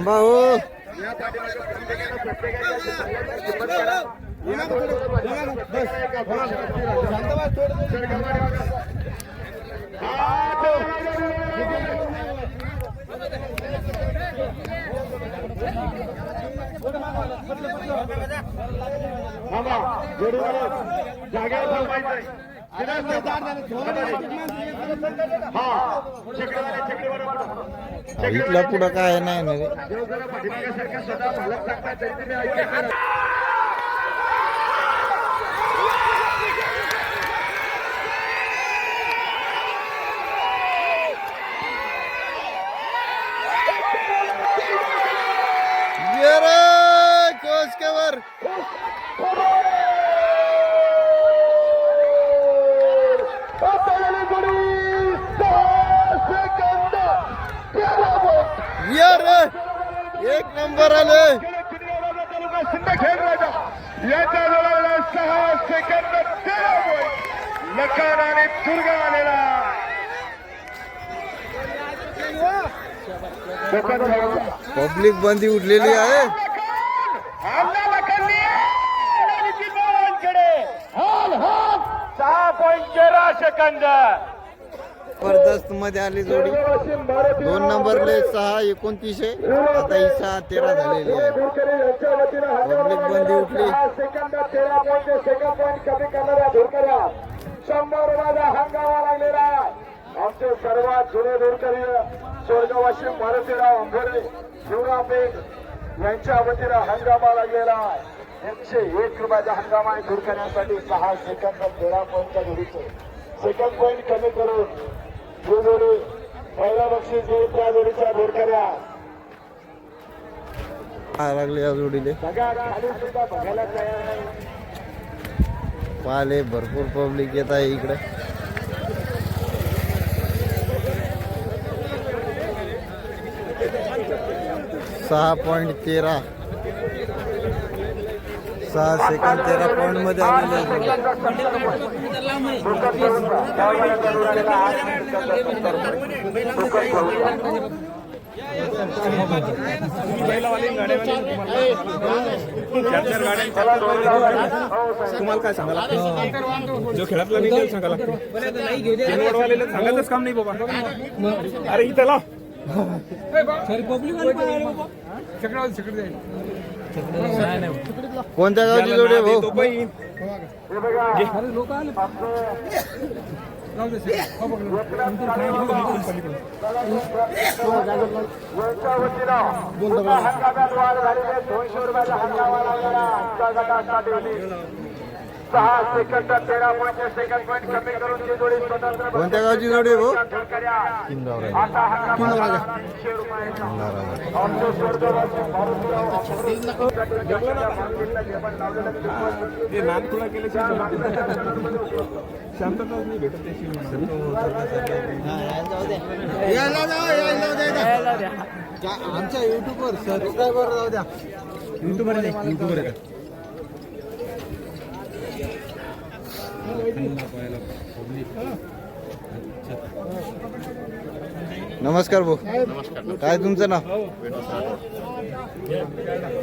थांबा हो. या पाठीमागे जागेवर थांबायचंय. इथला पुढं काय नाही ना नंबर आले. याच्या सहा सेकंद आणि दुर्गा आलेला पब्लिक बंदी उठलेली आहे सहा पॉईंट तेरा सेकंद. जबरदस्त मध्ये आली जोडी. दोन नंबरले सहा एकोणतीसशे आता ही सहा तेरा झालेली आहे. पब्लिक बंदी उठली. पॉईंट शंभर माझा हंगामा लागलेला आमचे सर्वात जुने धुरकरी स्वर्गवासी मारुतीराव अंभोरे शिवरापेठ यांच्या वतीनं हंगामा लागलेला आहे. एकशे एक रुपयाचा हंगामा आहे दूर करण्यासाठी सहा सेकंद तेरा पॉईंटच्या जोडीचे. सेकंड पॉईंट कमी करून जो जोडी पहिला बक्षीस घेऊन त्या जोडीच्या धुरकऱ्या हा लागले या जोडीले सगळ्या खाली सुद्धा बघायला तयार नाही पाहिले भरपूर पब्लिक येत आहे इकडे. सहा पॉईंट तेरा. सहा सेकंड तेरा पॉईंटमध्ये आलेले. तुम्हाला काय सांगा लागतं? जो खेळातला नाही त्याला सांगा लागतं खेळवाडवालेला सांगायचंच काम नाही बाबा. अरे इथं लाव. कोणत्या गावची जोडी आहे भाऊ दोनशे रुपयाचा हंगामा लागलेला आजच्या गटासाठी सहा सेकंद तेरा पॉईंट सेकंड पॉईंट कमी करून ती जोडी स्वतंत्र कोणत्या गावची जोडी भाऊ? ते नान नाही भेटत त्याशिवाय आमच्या युट्यूबवर सबस्क्रायबर जाऊ द्या. युट्यूबर युट्यूबर येतात नमस्कार भाऊ. काय तुमचं नाव?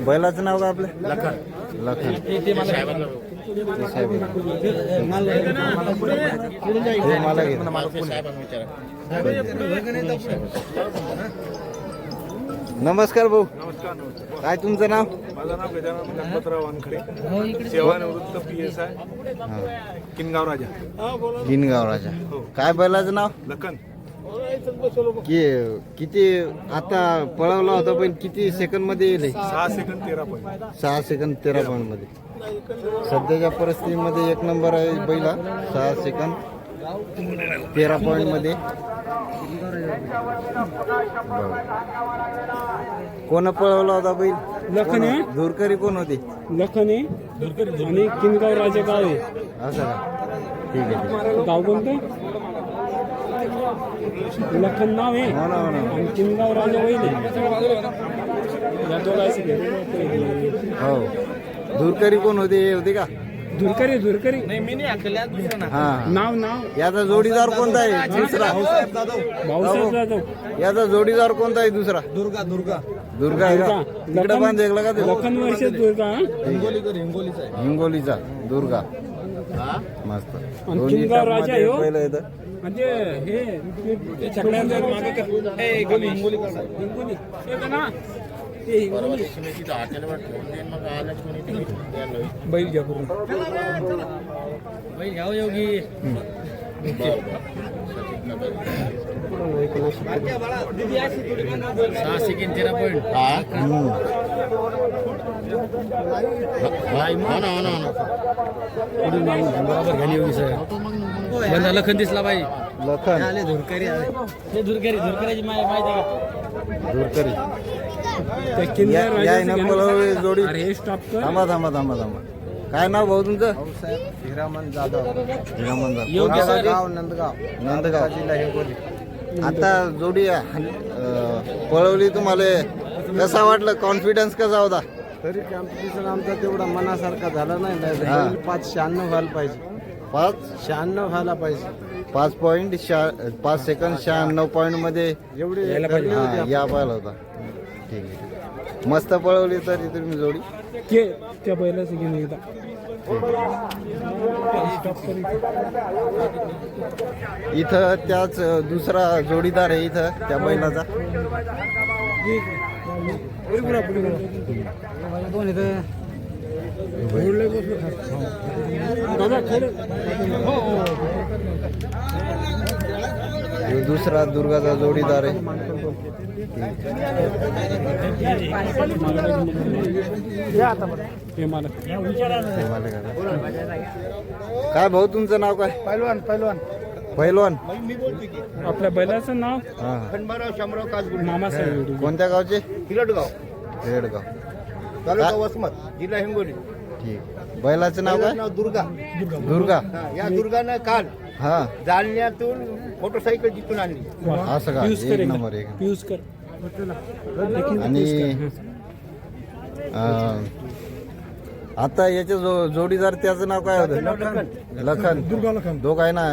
बैलाचं नाव का आपलं? लखन. लखन. साहेब. मला. नमस्कार भाऊ. नमस्कार काय तुमचं नाव? माझं नाव गजानन गणपतराव वानखडे. सेवानिवृत्त पी एस आय हा. किनगाव राजा. गिनगाव राजा. काय बैलाचं नाव? लखन. कि किती आता पळवला होता पण किती सेकंदमध्ये येईल? हे? सहा सेकंद तेरा पॉईंट सहा सेकंद तेरा पॉईंटमध्ये. सध्याच्या परिस्थितीमध्ये एक नंबर आहे बैला सहा सेकंद. तेरा पॉईंटमध्ये. बरं. कोण पळवला होता बैल? लखन? धुरकरी कोण होते? लखन आणि किनगाव राजा गाव. आहे असं का? ठीक आहे. गाव कोणतं? लखन नाव आहे. हो ना हो ना. आणि किनगाव राजा वैल आहे. या दोघांचं. हो. धुरकरी कोण होते? हे होते का? धुरकरी धुरकरी हा. नाव नाव. याचा जोडीदार कोणता आहे? दुसरा. भाऊसाहेब जाधव. याचा जोडीदार कोणता आहे दुसरा? दुर्गा दुर्गा. दुर्गा आहे का? इकडे बांध एकला का ते? लखन वर्ष दुर्गा? हिंगोलीचा दुर्गा. मस्त. दोन्ही राजा आहे हो. पहिलं येतं म्हणजे हे ते मागे ए, हिंगोली. हिंगोली. हे का ना? ते बैल घ्या करून. बैल घ्यावं योगी. सहा सेकंड तेरा पॉईंट बरोबर घाली योगी सर. बंदा लखन दिसला पाहिजे लखन. हे धुरकरी धुरकऱ्याची माहिती आहे दुरकरी का किंजर या- या राजाचं इनं गाणं. पळवली बघा. जोडी. अरे हे स्टॉप कर. थांबा थांबा थांबा थांबा. काय नाव भाऊ तुमचं? हिरामन जाधव. हिरामन जाधव. योग्य सर. गाव नंदगाव. नंदगाव. जिल्हा हिंगोली. आता जोडी अं, पळवली तुम्हाला. कसा वाटलं? कॉन्फिडन्स कसा होता? तरी कॉम्पिटिशन आमचा तेवढा मनासारखा झाला नाही. हा. पाच शहाण्णव व्हायला पाहिजे. पाच? शहाण्णव व्हायला पाहिजे. पाच पॉईंट शहा पाच सेकंद शहाण्णव पॉईंटमध्ये एवढे यायला पाहिजे. हा, या पाहिला होता. ठीक आहे मस्त पळवली तरी तुम्ही जोडी. के त्या बैलाचं घेऊन एकदा. इथं त्याच दुसरा जोडीदार आहे इथं त्या बैलाचा. दादा ह्यो दुसरा दुर्गाचा जोडीदार आहे. हे हे काय. काय भाऊ तुमचं नाव काय? पैलवान पैलवान. पैलवान. आपल्या बैलाचं नाव हा. खंडबाराव शामराव कासगुल मामासाहेब कोणत्या गावचे? किलटगाव रेडगाव तालुका वसमत जिल्हा हिंगोली. ठीक. बैलाचं नाव काय? नाव दुर्गा. दुर्गा. या दुर्गानं काल हा. जालन्यातून मोटरसायकल जिंकून आणली. असं का पियुष कर एक एकदा. नंबर एक पियुष कर. आणि अं, आता याचे जो जोडीदार त्याचं नाव काय होतं? लखन. दुर्गा लखन. दोघ आहे ना?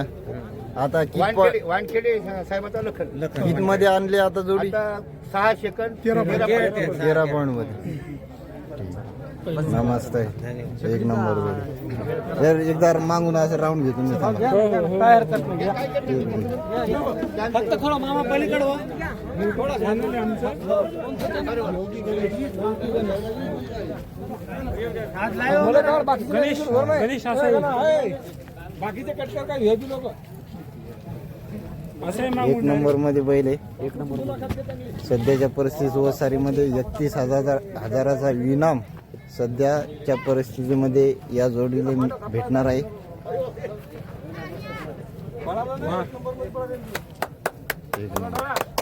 आता कित वानखेडे वानखेडे साहेबाचा लखन. कित मध्ये आणली आता जोडी? आता सहा सेकंद तेरा point. तेरा पॉईंटमध्ये नमस्ते. एक नंबर जर एकदा मागून असं राऊंड घेतो मी. हो हो हो. काय हरकत नाही. फक्त थोडा मामा पलीकडे गणेश गणेश बाकीचे कटकर काय लोक? एक नंबरमध्ये बैल आहे. एक नंबर. सध्याच्या परिस्थितीत वसारीमध्ये एकतीस हजार हजाराचा इनाम सध्याच्या परिस्थितीमध्ये या जोडीला भेटणार आहे. एक